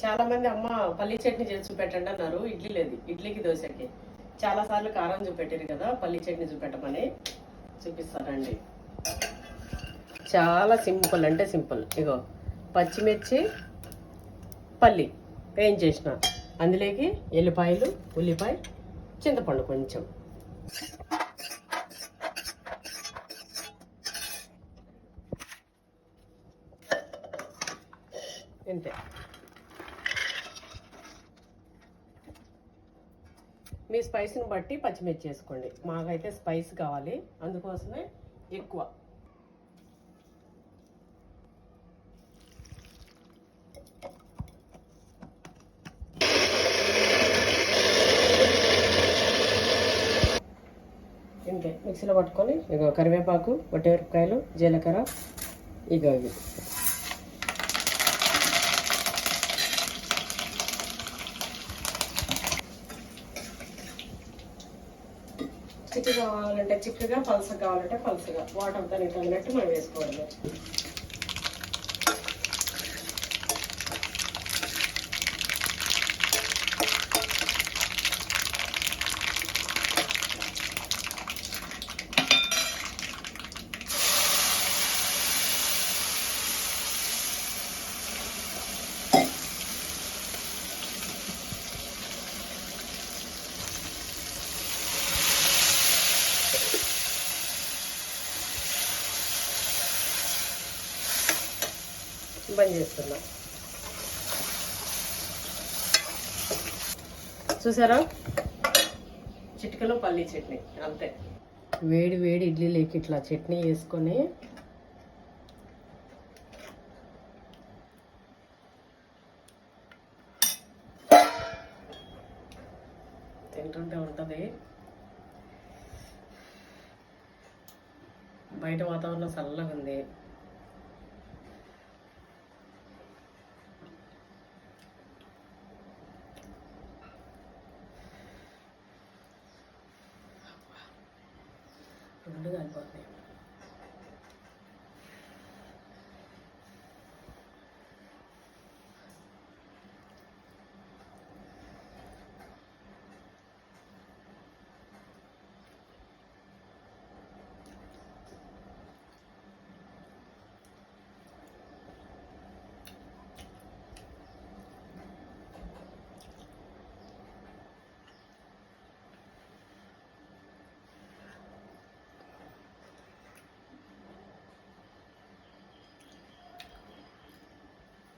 చాలా మంది అమ్మ పల్లి చట్నీ చేసి చూపెట్టండి అన్నారు. ఇడ్లీ లేదు. ఇడ్లీకి దోశకి. చాలా సార్లు కారం చూపెట్టారు కదా పల్లి చట్నీ చూపెట్టమని చూపిస్తానండి. చాలా సింపుల్ అంటే సింపుల్. ఇగో పచ్చిమిర్చి పల్లి వేయించేసిన అందులోకి ఎల్లిపాయలు ఉల్లిపాయ చింతపండు కొంచెం. అంతే మీ స్పైస్ని బట్టి పచ్చిమిర్చి వేసుకోండి. మాకైతే స్పైస్ కావాలి. అందుకోసమే ఎక్కువ. ఇంతే. మిక్సీలో పట్టుకొని ఇక కరివేపాకు వట్టిమిరపకాయలు జీలకర్ర ఇక ఇవి. చిక్కగా కావాలంటే చిక్కగా పలసగా కావాలంటే పలసగా. వాటర్ దానికి తగినట్టు మనం వేసుకోవడమే బంద్ చేస్తున్నాం. చూసారా? చిటికలో పల్లీ చట్నీ అంతే. వేడి వేడి ఇడ్లీ లేక ఇట్లా చట్నీ వేసుకొని తింటుంటే ఉంటుంది. బయట వాతావరణం చల్లగా ఉంది കൊണ്ട് ഞാൻ പറഞ്ഞു